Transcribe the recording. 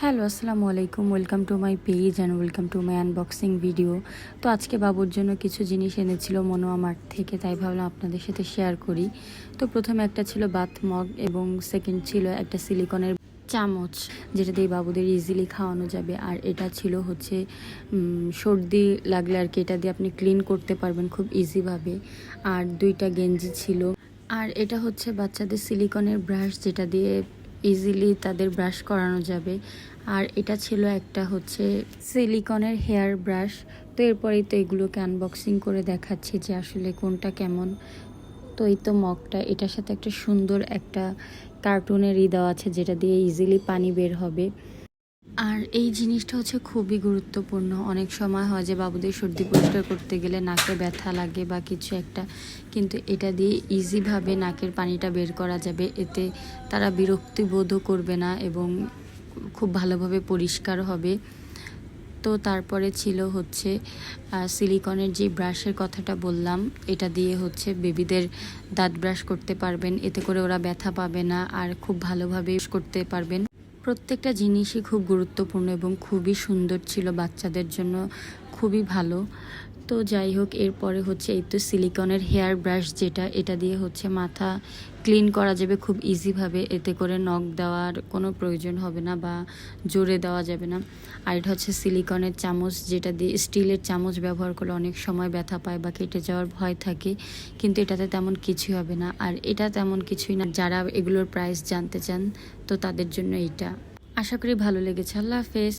Hello, আসসালামু আলাইকুম। Welcome to my page and welcome to my unboxing video তো আজকে বাবুর জন্য কিছু জিনিস এনেছিল মনোয়া মার্ট থেকে, তাই ভাবলাম আপনাদের সাথে শেয়ার করি। তো প্রথমে একটা ছিল বাথ মগ এবং সেকেন্ড ছিল একটা সিলিকনের চামচ, যেটা দিয়ে বাবুদের ইজিলি খাওয়ানো যাবে। আর এটা ছিল হচ্ছে সর্দি লাগলে আর কি এটা দিয়ে আপনি ক্লিন করতে পারবেন খুব ইজিভাবে আর দুইটা গেঞ্জি ছিল। আর এটা হচ্ছে বাচ্চাদের সিলিকনের ব্রাশ যেটা দিয়ে ইজিলি তাদের ব্রাশ করানো যাবে। আর এটা ছিল একটা হচ্ছে সিলিকনের হেয়ার ব্রাশ তো এরপরেই তো এগুলোকে আনবক্সিং করে দেখাচ্ছি যে আসলে কোনটা কেমন। তো এই তো মগটা, এটার সাথে একটা সুন্দর একটা কার্টুনের ই দেওয়া আছে যেটা দিয়ে ইজিলি পানি বের হবে। আর এই জিনিসটা হচ্ছে খুবই গুরুত্বপূর্ণ। অনেক সময় হয় যে বাবুদের সর্দি পরিষ্কার করতে গেলে নাকে ব্যথা লাগে বা কিছু একটা, কিন্তু এটা দিয়ে ইজিভাবে নাকের পানিটা বের করা যাবে। এতে তারা বিরক্তিবোধও করবে না এবং খুব ভালোভাবে পরিষ্কার হবে। তো তারপরে ছিল হচ্ছে সিলিকনের যে ব্রাশের কথাটা বললাম, এটা দিয়ে হচ্ছে বেবিদের দাঁত ব্রাশ করতে পারবেন। এতে করে ওরা ব্যথা পাবে না আর খুব ভালোভাবে use করতে পারবেন। প্রত্যেকটা জিনিসই খুব গুরুত্বপূর্ণ এবং খুবই সুন্দর ছিল বাচ্চাদের জন্য খুবই ভালো। তো যাই হোক, এরপরে হচ্ছে এই তো সিলিকনের হেয়ার ব্রাশ যেটা, এটা দিয়ে হচ্ছে মাথা ক্লিন করা যাবে খুব ইজিভাবে। এতে করে নখ দেওয়ার কোনো প্রয়োজন হবে না বা জোরে দেওয়া যাবে না। আর এটা হচ্ছে সিলিকনের চামচ যেটা দিয়ে, স্টিলের চামচ ব্যবহার করলে অনেক সময় ব্যথা পায় বা কেটে যাওয়ার ভয় থাকে, কিন্তু এটাতে তেমন কিছুই হবে না। আর এটা তেমন কিছুই না, যারা এগুলোর প্রাইস জানতে চান, তো তাদের জন্য এইটা। আশা করি ভালো লেগেছে। আল্লাহ হাফেজ।